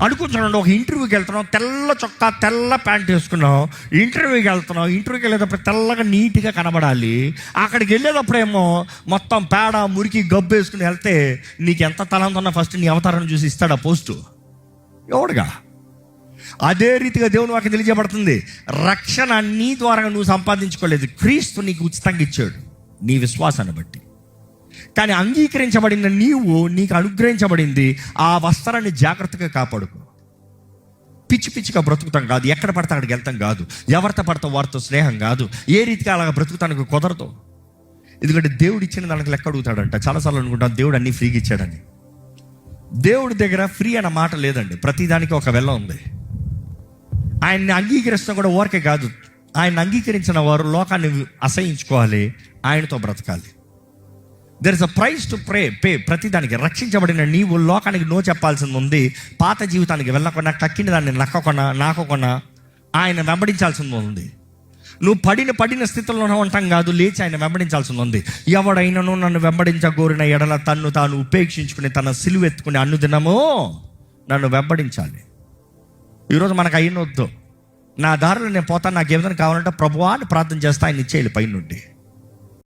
అనుకుంటున్నాడు ఒక ఇంటర్వ్యూకి వెళ్తున్నాం తెల్ల చొక్కా తెల్ల ప్యాంట్ వేసుకున్నాం. ఇంటర్వ్యూకి వెళ్తున్నాం ఇంటర్వ్యూకి వెళ్ళేటప్పుడు తెల్లగా నీట్గా కనబడాలి. అక్కడికి వెళ్ళేటప్పుడేమో మొత్తం పేడ మురికి గబ్బు వేసుకుని వెళ్తే నీకు ఎంత తలంత ఫస్ట్ నీ అవతారం చూసి ఇస్తాడా పోస్టు? ఎవడుగా? అదే రీతిగా దేవుని వాకి తెలియజేయబడుతుంది. రక్షణ నీ ద్వారా నువ్వు సంపాదించుకోలేదు. క్రీస్తు నీకు ఉచితంగా ఇచ్చాడు. నీ విశ్వాసాన్ని బట్టి. కానీ అంగీకరించబడిన నీవు నీకు అనుగ్రహించబడింది ఆ వస్త్రాన్ని జాగ్రత్తగా కాపాడుకో. పిచ్చి పిచ్చిగా బ్రతుకుతాం కాదు. ఎక్కడ పడితే అక్కడికి వెళ్తాం కాదు. ఎవరితో పడతాం వారితో స్నేహం కాదు. ఏ రీతిగా అలాగ బ్రతుకుతానికి కుదరదు. ఎందుకంటే దేవుడు ఇచ్చిన దానికి లెక్క అడుగుతాడంట? చాలాసార్లు అనుకుంటాం దేవుడు అన్ని ఫ్రీగా ఇచ్చాడని. దేవుడి దగ్గర ఫ్రీ అన్న మాట లేదండి. ప్రతిదానికి ఒక వెళ్ళ ఉంది. ఆయన్ని అంగీకరిస్తున్న కూడా ఓరికే కాదు. ఆయన అంగీకరించిన వారు లోకాన్ని అసహించుకోవాలి. ఆయనతో బ్రతకాలి. There is a price to pray pay ప్రతిదానికి రక్షించబడిన నీవు లోకానికి నో చెప్పాల్సింది ఉంది. పాత జీవితానికి వెళ్ళకుండా కక్కిన దాన్ని నక్కకుండా నాకకుండా ఆయన వెంబడించాల్సింది ఉంది. నువ్వు పడిన పడిన స్థితిలో ఉంటాం కాదు లేచి ఆయన వెంబడించాల్సింది ఉంది. ఎవడైనాను నన్ను వెంబడించగోరిన ఎడల తన్ను తాను ఉపేక్షించుకుని తన సిలువెత్తుకుని అన్నుదినమో నన్ను వెంబడించాలి. ఈరోజు మనకు అయినొద్దు. నా దారిలో నేను పోతాను నాకు ఏదైనా కావాలంటే ప్రభువా అని ప్రార్థన చేస్తా ఆయన ఇచ్చేయాలి పైనుండి.